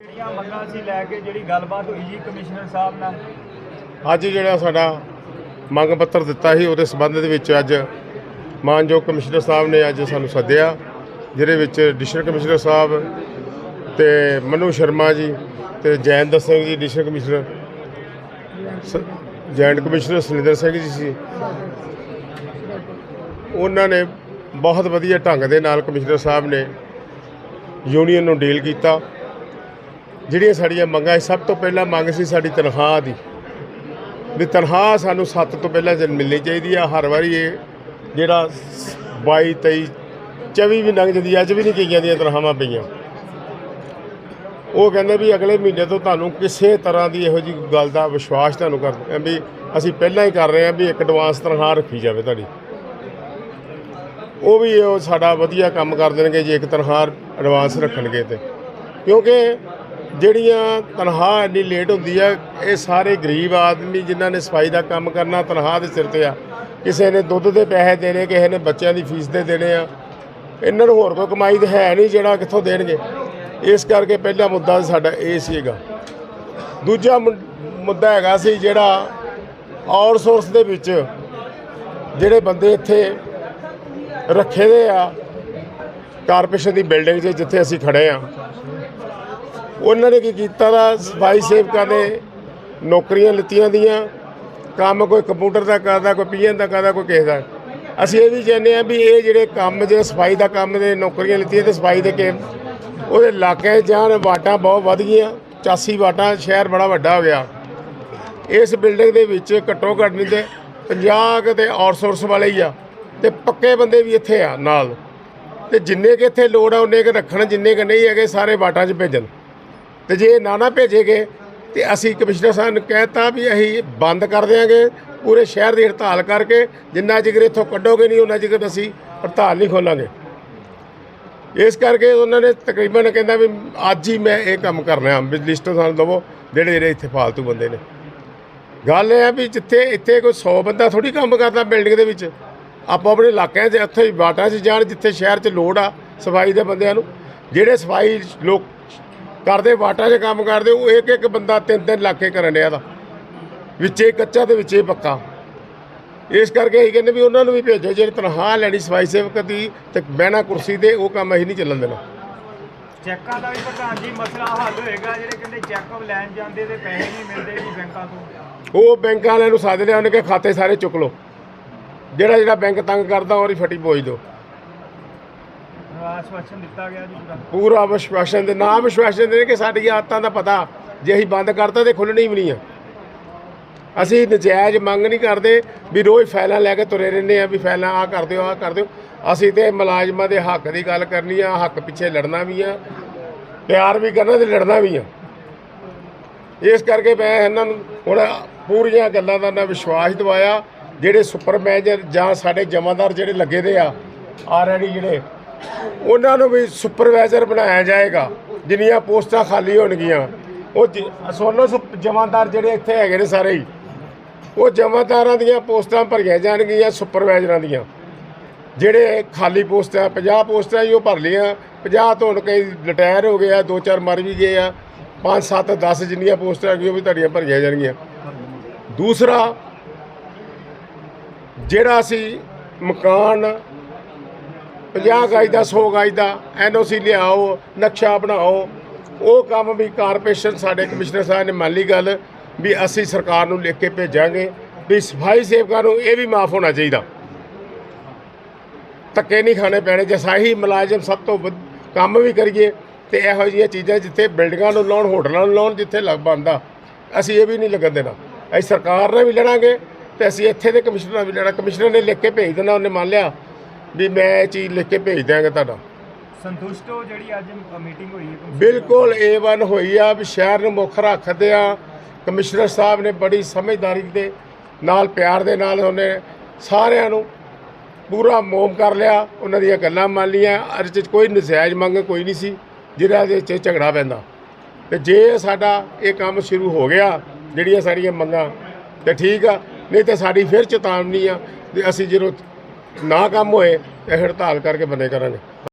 ਜਿਹੜੀਆਂ ਮੰਗਾਂ ਸੀ ਲੈ ਕੇ ਜਿਹੜੀ ਗੱਲਬਾਤ ਹੋਈ ਜੀ ਕਮਿਸ਼ਨਰ ਸਾਹਿਬ ਨਾਲ। ਅੱਜ ਜਿਹੜਾ ਸਾਡਾ ਮੰਗ ਪੱਤਰ ਦਿੱਤਾ ਸੀ, ਉਹਦੇ ਸਬੰਧ ਦੇ ਵਿੱਚ ਅੱਜ ਮਾਨਯੋਗ ਕਮਿਸ਼ਨਰ ਸਾਹਿਬ ਨੇ ਅੱਜ ਸਾਨੂੰ ਸੱਦਿਆ, ਜਿਹਦੇ ਵਿੱਚ ਡਿਸਟ੍ਰਿਕਟ ਕਮਿਸ਼ਨਰ ਸਾਹਿਬ ਤੇ ਮਨੂ ਸ਼ਰਮਾ ਜੀ ਤੇ Jaindar Singh ji, district commissioner joint commissioner Suninder Singh ji ਸੀ। ਉਹਨਾਂ ਨੇ ਬਹੁਤ ਵਧੀਆ ਢੰਗ ਦੇ ਨਾਲ ਕਮਿਸ਼ਨਰ ਸਾਹਿਬ ਨੇ ਯੂਨੀਅਨ ਨੂੰ ਡੀਲ ਕੀਤਾ। ਜਿਹੜੀਆਂ ਸਾਡੀਆਂ ਮੰਗਾਂ ਸਭ ਤੋਂ ਪਹਿਲਾਂ ਮੰਗ ਸੀ ਸਾਡੀ ਤਨਖਾਹ ਦੀ। ਵੀ ਤਨਖਾਹ ਸਾਨੂੰ 7 ਤੋਂ ਪਹਿਲਾਂ ਜਨ ਮਿਲਣੀ ਚਾਹੀਦੀ ਆ, ਹਰ ਵਾਰੀ ਇਹ ਜਿਹੜਾ 22 23 24 ਵੀ ਲੰਘ ਜਾਂਦੀ ਅੱਜ ਵੀ ਨਹੀਂ ਕਈਆਂ ਦੀਆਂ ਤਨਖਾਹਾਂ ਪਈਆਂ। ਉਹ ਕਹਿੰਦੇ ਵੀ ਅਗਲੇ ਮਹੀਨੇ ਤੋਂ ਤੁਹਾਨੂੰ ਕਿਸੇ ਤਰ੍ਹਾਂ ਦੀ ਇਹੋ ਜੀ ਗੱਲ ਦਾ ਵਿਸ਼ਵਾਸ ਤੁਹਾਨੂੰ ਕਰ ਵੀ ਅਸੀਂ ਪਹਿਲਾਂ ਹੀ ਕਰ ਰਹੇ ਹਾਂ ਵੀ ਇੱਕ ਐਡਵਾਂਸ ਤਨਖਾਹ ਰੱਖੀ ਜਾਵੇ ਤੁਹਾਡੀ। ਉਹ ਵੀ ਉਹ ਸਾਡਾ ਵਧੀਆ ਕੰਮ ਕਰ ਦੇਣਗੇ ਜੇ ਇੱਕ ਤਨਖਾਹ ਐਡਵਾਂਸ ਰੱਖਣਗੇ ਤੇ। ਕਿਉਂਕਿ ਜਿਹੜੀਆਂ ਤਨਖਾਹ ਇੰਨੀ ਲੇਟ ਹੁੰਦੀ ਆ, ਇਹ ਸਾਰੇ ਗਰੀਬ ਆਦਮੀ ਜਿਨ੍ਹਾਂ ਨੇ ਸਫ਼ਾਈ ਦਾ ਕੰਮ ਕਰਨਾ ਤਨਖਾਹ ਦੇ ਸਿਰ ਤੇ ਆ। ਕਿਸੇ ਨੇ ਦੁੱਧ ਦੇ ਪੈਸੇ ਦੇਣੇ, ਕਿਸੇ ਨੇ ਬੱਚਿਆਂ ਦੀ ਫੀਸ ਦੇ ਦੇਣੇ ਆ। ਇਹਨਾਂ ਨੂੰ ਹੋਰ ਕੋਈ ਕਮਾਈ ਤਾਂ ਹੈ ਨਹੀਂ ਜਿਹੜਾ ਕਿੱਥੋਂ ਦੇਣਗੇ। ਇਸ ਕਰਕੇ ਪਹਿਲਾ ਮੁੱਦਾ ਸਾਡਾ ਇਹ ਸੀਗਾ। ਦੂਜਾ ਮੁ- ਮੁੱਦਾ ਹੈਗਾ ਸੀ ਜਿਹੜਾ ਆਊਟਸੋਰਸ ਦੇ ਵਿੱਚ ਜਿਹੜੇ ਬੰਦੇ ਇੱਥੇ ਰੱਖੇ ਦੇ ਆ ਕਾਰਪੋਰੇਸ਼ਨ ਦੀ ਬਿਲਡਿੰਗ 'ਚ ਜਿੱਥੇ ਅਸੀਂ ਖੜੇ ਆ। ਉਹਨਾਂ ਨੇ ਕੀ ਕੀਤਾ ਦਾ? ਸਫ਼ਾਈ ਸੇਵਕਾਂ ਨੇ ਨੌਕਰੀਆਂ ਲਿੱਤੀਆਂ ਦੀਆਂ। ਕੰਮ ਕੋਈ ਕੰਪਿਊਟਰ ਦਾ ਕਰਦਾ, ਕੋਈ ਪੀਐਨ ਦਾ ਕਰਦਾ, ਕੋਈ ਕਿਸੇ ਦਾ। ਅਸੀਂ ਇਹ ਵੀ ਚਾਹੁੰਦੇ ਆ ਵੀ ਇਹ ਜਿਹੜੇ ਕੰਮ ਜਿਹੜੇ ਸਫ਼ਾਈ ਦਾ ਕੰਮ ਦੇ ਨੌਕਰੀਆਂ ਲਿੱਤੀਆਂ ਤੇ ਸਫ਼ਾਈ ਦੇ ਕੇ ਉਹਦੇ ਇਲਾਕੇ ਜਾਣ, ਵਾਟਾਂ ਬਹੁਤ ਵੱਧ ਗਈਆਂ। 84 ਵਾਟਾਂ, ਸ਼ਹਿਰ ਬੜਾ ਵੱਡਾ ਹੋ ਗਿਆ। ਇਸ ਬਿਲਡਿੰਗ ਦੇ ਵਿੱਚ ਘੱਟੋ ਘੱਟ ਨਹੀਂ ਤੇ 50 ਕੁ ਆਊਟਸੋਰਸ ਵਾਲੇ ਹੀ ਆ ਤੇ ਪੱਕੇ ਬੰਦੇ ਵੀ ਇੱਥੇ ਆ ਨਾਲ। ਤੇ ਜਿੰਨੇ ਕਿ ਇੱਥੇ ਲੋੜ ਆ, ਉਹਨੇ ਕਿ ਰੱਖਣ, ਜਿੰਨੇ ਕਿ ਨਹੀਂ ਹੈਗੇ, ਸਾਰੇ ਵਾਟਾਂ 'ਚ ਭੇਜਣ। ਤੇ ਜੇ ਨਾ ਨਾ ਭੇਜੇਗੇ ਤੇ ਅਸੀਂ ਕਮਿਸ਼ਨਰ ਸਾਹਿਬ ਨੂੰ ਕਹਿਤਾ ਵੀ ਅਸੀਂ ਬੰਦ ਕਰ ਦਿਆਂਗੇ, ਪੂਰੇ ਸ਼ਹਿਰ ਦੀ ਹੜਤਾਲ ਕਰਕੇ, ਜਿੰਨਾ ਚਿਰ ਇੱਥੋਂ ਕੱਢੋਗੇ ਨਹੀਂ ਉਹਨਾਂ ਚਿਰ ਅਸੀਂ ਹੜਤਾਲ ਨਹੀਂ ਖੋਲਾਂਗੇ। ਇਸ ਕਰਕੇ ਉਹਨਾਂ ਨੇ ਤਕਰੀਬਨ ਕਹਿੰਦਾ ਵੀ ਅੱਜ ਹੀ ਮੈਂ ਇਹ ਕੰਮ ਕਰਨਾ, ਵੀ ਲਿਸਟ ਸਾਨੂੰ ਦਵੋ, ਜਿਹੜੇ ਜਿਹੜੇ ਇੱਥੇ ਫਾਲਤੂ ਬੰਦੇ ਨੇ। ਗੱਲ ਇਹ ਆ ਵੀ ਜਿੱਥੇ ਇੱਥੇ ਕੋਈ 100 ਬੰਦਾ ਥੋੜੀ ਕੰਮ ਕਰਦਾ ਬਿਲਡਿੰਗ ਦੇ ਵਿੱਚ, ਆਪੋ ਆਪਣੇ ਇਲਾਕਿਆਂ 'ਚ ਉੱਥੇ ਹੀ ਬਾਟਾਂ 'ਚ ਜਾਣ, ਜਿੱਥੇ ਸ਼ਹਿਰ 'ਚ ਲੋੜ ਆ ਸਫ਼ਾਈ ਦੇ ਬੰਦਿਆਂ ਨੂੰ। ਜਿਹੜੇ ਸਫ਼ਾਈ ਲੋਕ ਕਰਦੇ ਬਾਟਾਂ 'ਚ ਕੰਮ ਕਰਦੇ ਉਹ ਇੱਕ ਇੱਕ ਬੰਦਾ ਤਿੰਨ ਤਿੰਨ ਇਲਾਕੇ ਕਰਨ ਡਿਆ ਦਾ ਵਿੱਚੇ ਕੱਚਾ ਤੇ ਵਿੱਚੇ ਪੱਕਾ। ਇਸ ਕਰਕੇ ਅਸੀਂ ਕਹਿੰਦੇ ਵੀ ਉਹਨਾਂ ਨੂੰ ਵੀ ਭੇਜੋ ਜਿਹੜੇ ਤਨਖਾਹ ਲੈਣੀ ਸਫ਼ਾਈ ਸੇਵਕ ਦੀ ਤੇ ਬਹਿਣਾ ਕੁਰਸੀ ਤੇ ਉਹ ਕੰਮ ਅਸੀਂ ਨਹੀਂ ਚੱਲਣ ਦੇਣਾ। ਚੈੱਕਾਂ ਦਾ ਵੀ ਪ੍ਰਧਾਨ ਜੀ ਮਸਲਾ ਹੱਲ ਹੋਏਗਾ। ਜਿਹੜੇ ਕਹਿੰਦੇ ਚੈੱਕ ਲੈਣ ਜਾਂਦੇ ਤੇ ਪੈਸੇ ਨਹੀਂ ਮਿਲਦੇ ਜੀ ਬੈਂਕਾਂ ਤੋਂ। ਉਹ ਬੈਂਕਾਂ ਵਾਲਿਆਂ ਨੂੰ ਸੱਦ ਲਿਆ ਉਹਨੇ ਕਿ ਖਾਤੇ ਸਾਰੇ ਚੁੱਕ ਲਓ। ਜਿਹੜਾ ਜਿਹੜਾ ਬੈਂਕ ਤੰਗ ਕਰਦਾ ਉਹਦੀ ਫਟੀ ਪੋਜ ਦਿਓ। ਆਸ਼ਵਾਸਨ ਦਿੱਤਾ ਗਿਆ ਜੀ ਪੂਰਾ। ਪੂਰਾ ਵਿਸ਼ਵਾਸਨ ਦੇ ਨਾਮ ਵਿਸ਼ਵਾਸਨ ਦੇ ਕਿ ਸਾਡੀ ਆਦਤਾਂ ਦਾ ਪਤਾ ਜੇ ਅਸੀਂ ਬੰਦ ਕਰਤਾ ਤੇ ਖੁੱਲਣੀ ਵੀ ਨਹੀਂ ਆ। ਅਸੀਂ ਨਜਾਇਜ਼ ਮੰਗ ਨਹੀਂ ਕਰਦੇ ਵੀ ਰੋਜ਼ ਫਾਈਲਾਂ ਲੈ ਕੇ ਤੁਰੇ ਰਹਿੰਦੇ ਆ ਵੀ ਫਾਈਲਾਂ ਆ ਕਰ ਦਿਓ ਆ ਕਰ ਦਿਓ। ਅਸੀਂ ਤੇ ਮੁਲਾਜ਼ਮਾਂ ਦੇ ਹੱਕ ਦੀ ਗੱਲ ਕਰਨੀ ਆ, ਹੱਕ ਪਿੱਛੇ ਲੜਨਾ ਵੀ ਆ, ਪਿਆਰ ਵੀ ਕਰਨਾ ਤੇ ਲੜਨਾ ਵੀ ਆ। ਇਸ ਕਰਕੇ ਮੈਂ ਇਹਨਾਂ ਨੂੰ ਹੁਣ ਪੂਰੀਆਂ ਗੱਲਾਂ ਦਾ ਨਾ ਵਿਸ਼ਵਾਸ ਦਿਵਾਇਆ, ਜਿਹੜੇ ਸੁਪਰਵਾਈਜ਼ਰ ਜਾਂ ਸਾਡੇ ਜਮਾਦਾਰ ਜਿਹੜੇ ਲੱਗੇ ਦੇ ਆ ਆਲਰੇਡੀ ਜਿਹੜੇ ਉਹਨਾਂ ਨੂੰ ਵੀ ਸੁਪਰਵਾਈਜ਼ਰ ਬਣਾਇਆ ਜਾਏਗਾ। ਜਿੰਨੀਆਂ ਪੋਸਟਾਂ ਖਾਲੀ ਹੋਣਗੀਆਂ। ਉਹ ਜ- ਜਮਾਦਾਰ ਜਿਹੜੇ ਇੱਥੇ ਹੈਗੇ ਨੇ ਸਾਰੇ ਹੀ, ਉਹ ਜਮਾਦਾਰਾਂ ਦੀਆਂ ਪੋਸਟਾਂ ਭਰੀਆਂ ਜਾਣਗੀਆਂ, ਸੁਪਰਵਾਈਜ਼ਰਾਂ ਦੀਆਂ। ਜਿਹੜੇ ਖਾਲੀ ਪੋਸਟਾਂ 50 ਪੋਸਟਾਂ ਹੀ ਉਹ ਭਰ ਲਈਆਂ। 50 ਤੋਂ ਹੁਣ ਕਈ ਰਿਟਾਇਰ ਹੋ ਗਏ ਆ, ਦੋ ਚਾਰ ਮਰ ਵੀ ਗਏ ਆ। 5 7 10 ਜਿੰਨੀਆਂ ਪੋਸਟਾਂ ਹੈਗੀਆਂ, ਉਹ ਵੀ ਤੁਹਾਡੀਆਂ ਭਰੀਆਂ ਜਾਣਗੀਆਂ। ਦੂਸਰਾ, ਜਿਹੜਾ ਅਸੀਂ ਮਕਾਨ 50 ਗਜ ਦਾ 100 ਗਾਜ ਦਾ, ਐਨਓਸੀ ਲਿਆਓ, ਨਕਸ਼ਾ ਬਣਾਓ। ਉਹ ਕੰਮ ਵੀ ਕਾਰਪੋਰੇਸ਼ਨ, ਸਾਡੇ ਕਮਿਸ਼ਨਰ ਸਾਹਿਬ ਨੇ ਮੰਨ ਲਈ ਗੱਲ ਵੀ ਅਸੀਂ ਸਰਕਾਰ ਨੂੰ ਲਿਖ ਕੇ ਭੇਜਾਂਗੇ ਵੀ ਸਫ਼ਾਈ ਸੇਵਕਾਂ ਨੂੰ ਇਹ ਵੀ ਮਾਫ ਹੋਣਾ ਚਾਹੀਦਾ। ਧੱਕੇ ਨਹੀਂ ਖਾਣੇ ਪੈਣੇ, ਜੇ ਸਹੀ ਮੁਲਾਜ਼ਮ ਸਭ ਤੋਂ ਵੱਧ ਕੰਮ ਵੀ ਕਰੀਏ, ਤੇ ਇਹੋ ਜਿਹੀਆਂ ਚੀਜ਼ਾਂ ਜਿੱਥੇ ਬਿਲਡਿੰਗਾਂ ਨੂੰ ਲਾਉਣ, ਹੋਟਲਾਂ ਨੂੰ ਲਾਉਣ, ਜਿੱਥੇ ਲੱਗ ਬੰਦਾ ਅਸੀਂ ਇਹ ਵੀ ਨਹੀਂ ਲੱਗਣ ਦੇਣਾ। ਅਸੀਂ ਸਰਕਾਰ ਨਾਲ ਵੀ ਲੜਾਂਗੇ ਤੇ ਅਸੀਂ ਇੱਥੇ ਦੇ ਕਮਿਸ਼ਨਰ ਨਾਲ ਵੀ ਲੜਾਂ ਕਮਿਸ਼ਨਰ ਨੇ ਲਿਖ ਕੇ ਭੇਜ ਦੇਣਾ, ਉਹਨੇ ਮੰਨ ਲਿਆ ਵੀ ਮੈਂ ਇਹ ਚੀਜ਼ ਲਿਖ ਕੇ ਭੇਜ ਦਿਆਂਗਾ ਤੁਹਾਡਾ। ਸੰਤੁਸ਼ਟ ਹੋ ਜਿਹੜੀ ਅੱਜ ਮੀਟਿੰਗ ਹੋਈ ਹੈ? ਬਿਲਕੁਲ A1 ਹੋਈ ਆ ਵੀ ਸ਼ਹਿਰ ਨੂੰ ਮੁੱਖ ਰੱਖਦੇ ਆ। ਕਮਿਸ਼ਨਰ ਸਾਹਿਬ ਨੇ ਬੜੀ ਸਮਝਦਾਰੀ ਦੇ ਨਾਲ ਪਿਆਰ ਦੇ ਨਾਲ ਉਹਨੇ ਸਾਰਿਆਂ ਨੂੰ ਪੂਰਾ ਮੋਮ ਕਰ ਲਿਆ। ਉਹਨਾਂ ਦੀਆਂ ਗੱਲਾਂ ਮੰਨ ਲੀਆਂ ਅਰ ਚ ਕੋਈ ਨਜਾਇਜ਼ ਮੰਗ ਕੋਈ ਨਹੀਂ ਸੀ ਜਿਹੜਾ ਦੇ ਚ ਝਗੜਾ ਪੈਂਦਾ। ਤੇ ਜੇ ਸਾਡਾ ਇਹ ਕੰਮ ਸ਼ੁਰੂ ਹੋ ਗਿਆ ਜਿਹੜੀਆਂ ਸਾਡੀਆਂ ਮੰਗਾਂ ਤੇ ਠੀਕ ਆ। ਨਹੀਂ ਤੇ ਸਾਡੀ ਫਿਰ ਚੇਤਾਵਨੀ ਆ ਤੇ ਅਸੀਂ ਜਦੋਂ ਨਾ ਕੰਮ ਹੋਏ ਤੇ ਹੜਤਾਲ ਕਰਕੇ ਬੰਦੇ ਕਰਾਂਗੇ।